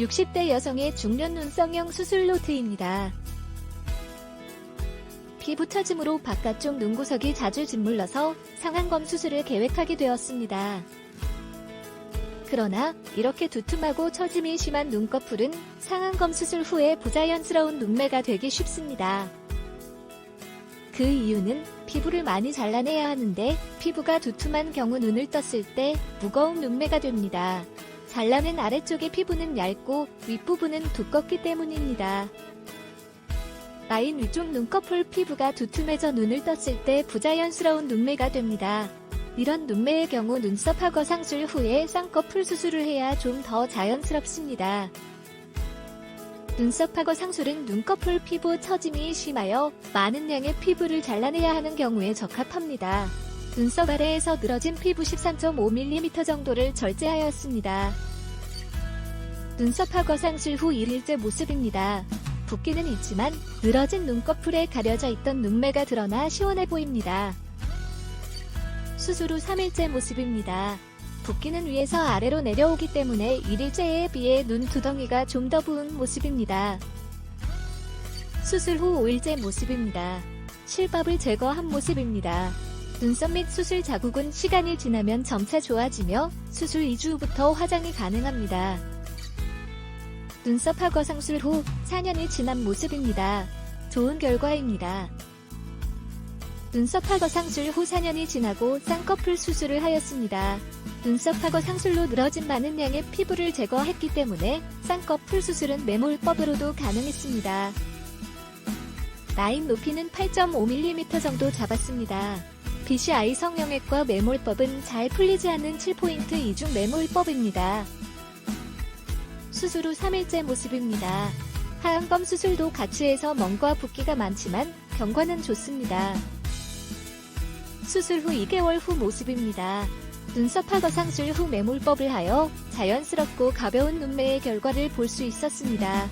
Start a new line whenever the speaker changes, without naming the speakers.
60대 여성의 중년 눈성형 수술 노트입니다. 피부 처짐으로 바깥쪽 눈구석이 자주 짓물러서 상안검 수술을 계획하게 되었습니다. 그러나 이렇게 두툼하고 처짐이 심한 눈꺼풀은 상안검 수술 후에 부자연스러운 눈매가 되기 쉽습니다. 그 이유는 피부를 많이 잘라내야 하는데 피부가 두툼한 경우 눈을 떴을 때 무거운 눈매가 됩니다. 잘라낸 아래쪽의 피부는 얇고 윗부분은 두껍기 때문입니다. 라인 위쪽 눈꺼풀 피부가 두툼해져 눈을 떴을 때 부자연스러운 눈매가 됩니다. 이런 눈매의 경우 눈썹하고 상술 후에 쌍꺼풀 수술을 해야 좀 더 자연스럽습니다. 눈썹하고 상술은 눈꺼풀 피부 처짐이 심하여 많은 양의 피부를 잘라내야 하는 경우에 적합합니다. 눈썹 아래에서 늘어진 피부 13.5mm 정도를 절제하였습니다. 눈썹하고 상술 후 1일째 모습입니다. 붓기는 있지만 늘어진 눈꺼풀에 가려져 있던 눈매가 드러나 시원해 보입니다. 수술 후 3일째 모습입니다. 붓기는 위에서 아래로 내려오기 때문에 1일째에 비해 눈 두덩이가 좀 더 부은 모습입니다. 수술 후 5일째 모습입니다. 실밥을 제거한 모습입니다. 눈썹 및 수술 자국은 시간이 지나면 점차 좋아지며 수술 2주 후부터 화장이 가능합니다. 눈썹 하거 상술 후 4년이 지난 모습입니다. 좋은 결과입니다. 눈썹 하거 상술 후 4년이 지나고 쌍꺼풀 수술을 하였습니다. 눈썹 하거 상술로 늘어진 많은 양의 피부를 제거했기 때문에 쌍꺼풀 수술은 매몰법으로도 가능했습니다. 라인 높이는 8.5mm 정도 잡았습니다. BCI 성형외과 매몰법은 잘 풀리지 않는 7포인트 이중 매몰법입니다. 수술 후 3일째 모습입니다. 하얀검 수술도 같이 해서 멍과 붓기가 많지만 경과는 좋습니다. 수술 후 2개월 후 모습입니다. 눈썹 하거 상술 후 매몰법을 하여 자연스럽고 가벼운 눈매의 결과를 볼 수 있었습니다.